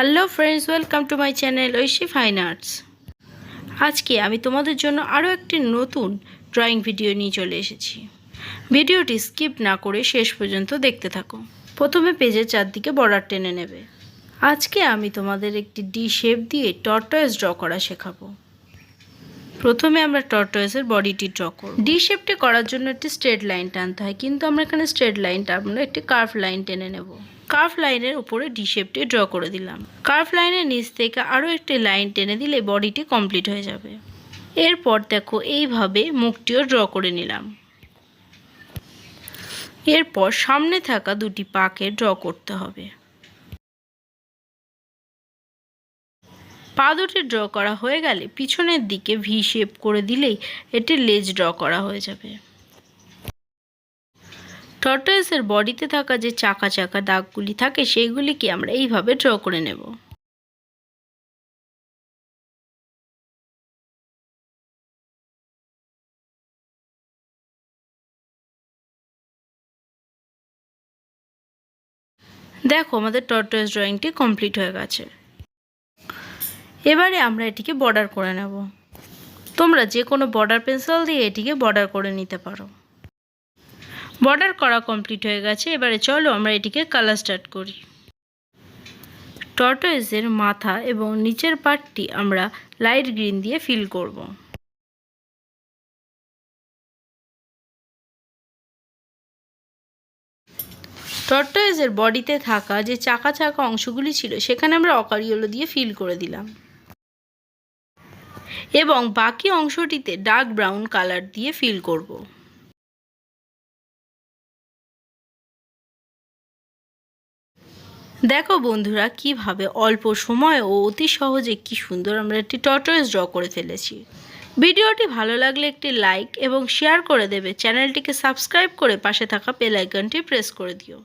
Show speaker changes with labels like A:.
A: Hello friends welcome to my channel Oishi fine arts আজকে আমি তোমাদের জন্য আরও একটি নতুন ড্রয়িং ভিডিও নিয়ে চলে এসেছি। ভিডিওটি স্কিপ না করে শেষ পর্যন্ত দেখতে থাকো। প্রথমে পেজের চারদিকে বর্ডার টেনে নেবে। আজকে আমি তোমাদের একটি ডি শেপ দিয়ে টর্টয়েস ড্র করা শেখাবো। প্রথমে আমরা টর্টয়েসের বডিটি ড্র করব। ডি শেপটি করার জন্য একটি স্ট্রেট লাইন টানতে হয় কিন্তু আমরা এখানে স্ট্রেট লাইন টানবো না একটি কার্ভ লাইন টেনে নেব। কার্ভ লাইনের উপরে ডি শেপটি ড্র করে দিলাম। কার্ভ লাইনের নিচ থেকে আরও একটি লাইন টেনে দিলে বডিটি কমপ্লিট হয়ে যাবে। এরপর দেখো এইভাবে মুখটিও ড্র করে নিলাম। এরপর সামনে থাকা দুটি পাকে ড্র করতে হবে। পা দুটি ড্র করা হয়ে গেলে পিছনের দিকে ভি শেপ করে দিলেই এটি লেজ ড্র করা হয়ে যাবে। টর্টয়েসের বডিতে থাকা যে চাকা চাকা দাগগুলি থাকে, সেইগুলিকে আমরা এইভাবে ড্র করে নেব। দেখো, আমাদের টর্টয়েস ড্রয়িংটি কমপ্লিট হয়ে গেছে। এবারে আমরা এটিকে বর্ডার করে নেব। তোমরা যে কোনো বর্ডার পেন্সিল দিয়ে এটিকে বর্ডার করে নিতে পারো। বর্ডার করা কমপ্লিট হয়ে গেছে, এবারে চলো আমরা এটিকে কালার স্টার্ট করি। টর্টয়েসের মাথা এবং নিচের পার্টটি আমরা লাইট গ্রিন দিয়ে ফিল করব। টর্টয়েসের বডিতে থাকা যে চাকা চাকা অংশগুলি ছিল, সেখানে আমরা অকারিওলো দিয়ে ফিল করে দিলাম। এবং বাকি অংশটিতে ডার্ক ব্রাউন কালার দিয়ে ফিল করব। দেখো বন্ধুরা, কীভাবে অল্প সময় ও অতি সহজে কি সুন্দর আমরা একটি টর্টয়েস ড্র করে ফেলেছি। ভিডিওটি ভালো লাগলে একটি লাইক এবং শেয়ার করে দেবে। চ্যানেলটিকে সাবস্ক্রাইব করে পাশে থাকা বেল আইকনটি প্রেস করে দিও।